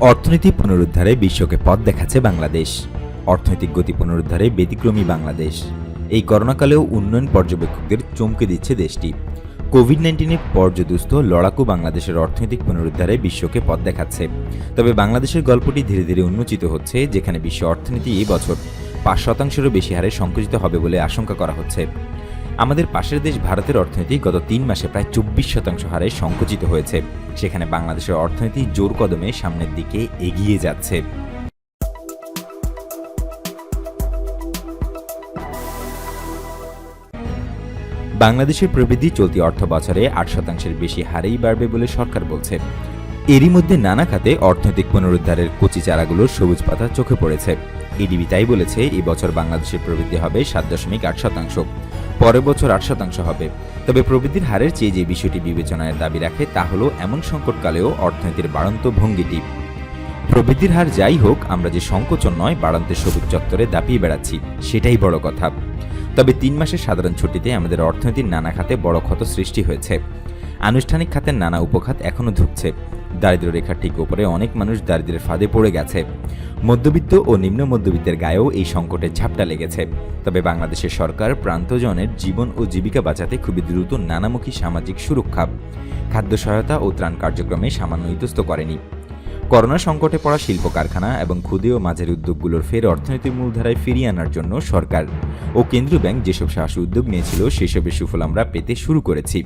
অর্থনীতি পুনরুদ্ধারে বিশ্বকে পথ দেখাচ্ছে বাংলাদেশ। অর্থনৈতিক গতি পুনরুদ্ধারে ব্যতিক্রমী বাংলাদেশ। এই করোনাকালেও উন্নয়ন পর্যবেক্ষকদের চমকে দিচ্ছে দেশটি। কোভিড নাইন্টিনের পর্যদুস্ত লড়াকু বাংলাদেশের অর্থনৈতিক পুনরুদ্ধারে বিশ্বকে পথ দেখাচ্ছে। তবে বাংলাদেশের গল্পটি ধীরে ধীরে উন্মোচিত হচ্ছে, যেখানে বিশ্ব অর্থনীতি এই বছর পাঁচ শতাংশেরও বেশি হারে সংকুচিত হবে বলে আশঙ্কা করা হচ্ছে। আমাদের পাশের দেশ ভারতের অর্থনীতি গত তিন মাসে প্রায় চব্বিশ শতাংশ হারে সংকুচিত হয়েছে। সেখানে বাংলাদেশের অর্থনীতি জোর কদমে সামনের দিকে এগিয়ে যাচ্ছে। বাংলাদেশের প্রবৃদ্ধি চলতি অর্থ বছরে আট শতাংশের বেশি হারেই বাড়বে বলে সরকার বলছে। এরই মধ্যে নানা খাতে অর্থনৈতিক পুনরুদ্ধারের কচি চারাগুলোর সবুজ পাতা চোখে পড়েছে। এডিবি তাই বলেছে এবছর বাংলাদেশের প্রবৃদ্ধি হবে সাত দশমিক আট শতাংশ। পরের বছর আট শতাংশ হবে। তবে প্রবৃদ্ধির হারের চেয়ে যে বিষয়টি বিবেচনায় দাবি রাখে, তা হলো এমন সংকটকালেও অর্থনীতির বাড়ন্ত ভঙ্গিটি প্রবৃদ্ধির হার যাই হোক, আমরা যে সংকোচন নয় বাড়ন্তের সবুজ চত্বরে দাপিয়ে বেড়াচ্ছি, সেটাই বড় কথা। তবে তিন মাসের সাধারণ ছুটিতে আমাদের অর্থনীতির নানা খাতে বড় ক্ষত সৃষ্টি হয়েছে। আনুষ্ঠানিক খাতের নানা উপখাত এখনও ঢুকছে দারিদ্র রেখার ঠিক উপরে অনেক মানুষ দারিদ্রের ফাঁদে পড়ে গেছে। মধ্যবিত্ত ও নিম্ন মধ্যবিত্তের গায়েও এই সংকটের ঝাপটা লেগেছে। তবে বাংলাদেশের সরকার প্রান্তজনের জীবন ও জীবিকা বাঁচাতে খুবই দ্রুত নানামুখী সামাজিক সুরক্ষা, খাদ্য সহায়তা ও ত্রাণ কার্যক্রমে সামান্য ইতস্ত করেনি। করোনা সংকটে পড়া শিল্প কারখানা এবং ক্ষুদে ও মাঝের উদ্যোগগুলোর ফের অর্থনৈতিক মূলধারায় ফিরিয়ে আনার জন্য সরকার ও কেন্দ্রীয় ব্যাংক যেসব সাহসী উদ্যোগ নিয়েছিল, সেসবের সুফল আমরা পেতে শুরু করেছি।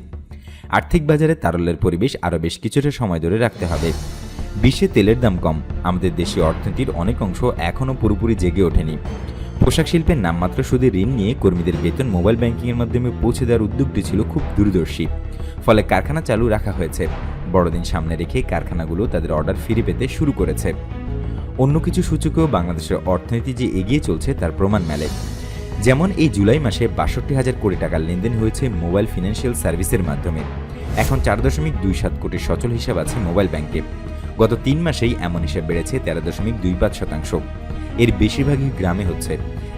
আর্থিক বাজারে তারল্যের পরিবেশ আরও বেশ কিছুটা সময় ধরে রাখতে হবে। বিশ্বে তেলের দাম কম, আমাদের দেশীয় অর্থনীতির অনেক অংশ এখনও পুরোপুরি জেগে ওঠেনি। পোশাক শিল্পের নামমাত্র সুদে ঋণ নিয়ে কর্মীদের বেতন মোবাইল ব্যাংকিংয়ের মাধ্যমে পৌঁছে দেওয়ার উদ্যোগটি ছিল খুব দূরদর্শী। ফলে কারখানা চালু রাখা হয়েছে। বড়দিন সামনে রেখে কারখানাগুলো তাদের অর্ডার ফিরে পেতে শুরু করেছে। অন্য কিছু সূচকেও বাংলাদেশের অর্থনীতি যে এগিয়ে চলছে তার প্রমাণ মেলে। যেমন এই জুলাই মাসে বাষট্টি হাজার কোটি টাকার লেনদেন হয়েছে মোবাইল ফিনান্সিয়াল সার্ভিসের মাধ্যমে। এখন চার দশমিক দুই সাত কোটি সচল হিসাব আছে মোবাইল ব্যাংকে। গত তিন মাসেই এমন হিসাব বেড়েছে তেরো দশমিক দুই পাঁচ শতাংশ। এর বেশিরভাগই গ্রামে হচ্ছে।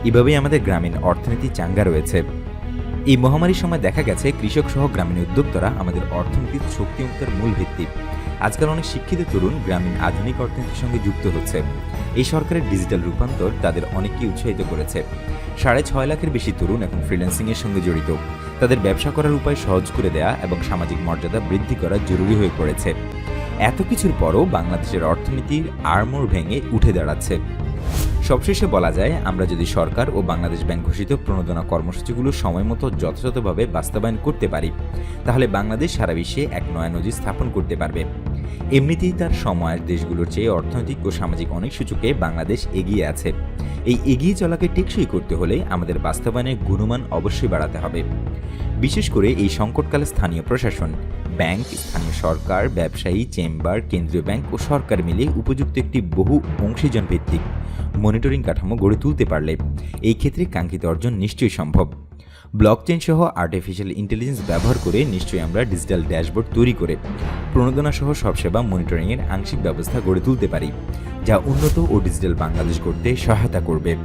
এভাবেই আমাদের গ্রামীণ অর্থনীতি চাঙ্গা রয়েছে। এই মহামারীর সময় দেখা গেছে কৃষক সহ গ্রামীণ উদ্যোক্তারা আমাদের অর্থনীতির শক্তিমুক্তার মূল ভিত্তি আজকাল অনেক শিক্ষিত তরুণ গ্রামীণ আধুনিক অর্থনীতির সঙ্গে যুক্ত হচ্ছে। এই সরকারের ডিজিটাল রূপান্তর তাদের অনেককে উৎসাহিত করেছে। সাড়ে ছয় লাখের বেশি তরুণ এখন ফ্রিল্যান্সিংয়ের সঙ্গে জড়িত। তাদের ব্যবসা করার উপায় সহজ করে দেয়া এবং সামাজিক মর্যাদা বৃদ্ধি করা জরুরি হয়ে পড়েছে। এত কিছুর পরও বাংলাদেশের অর্থনীতির আড়মোড় ভেঙে উঠে দাঁড়াচ্ছে। সবশেষে বলা যায়, আমরা যদি সরকার ও বাংলাদেশ ব্যাংক ঘোষিত প্রণোদনা কর্মসূচিগুলো সময় মতো যথাযথভাবে বাস্তবায়ন করতে পারি, তাহলে বাংলাদেশ সারা বিশ্বে এক নয়া নজির স্থাপন করতে পারবে। এমনিতেই তার সময়ের দেশগুলোর চেয়ে অর্থনৈতিক ও সামাজিক অনেক সূচকে বাংলাদেশ এগিয়ে আছে। এই এগিয়ে চলাকে টেকসই করতে হলে আমাদের বাস্তবায়নের গুণমান অবশ্যই বাড়াতে হবে। বিশেষ করে এই সংকটকালে স্থানীয় প্রশাসন, ব্যাংক, স্থানীয় সরকার, ব্যবসায়ী, চেম্বার, কেন্দ্রীয় ব্যাংক ও সরকার মিলে উপযুক্ত একটি বহু অংশীজন ভিত্তিক মনিটরিং কাঠামো গড়ে তুলতে পারলে এই ক্ষেত্রে কাঙ্ক্ষিত অর্জন নিশ্চয়ই সম্ভব। ব্লকচেন সহ আর্টিফিশিয়াল ইন্টেলিজেন্স ব্যবহার করে নিশ্চয়ই আমরা ডিজিটাল ড্যাশবোর্ড তৈরি করে প্রণোদনা সহ সব সেবা মনিটরিংয়ের আংশিক ব্যবস্থা গড়ে তুলতে পারি, যা উন্নত ও ডিজিটাল বাংলাদেশ করতে সহায়তা করবে।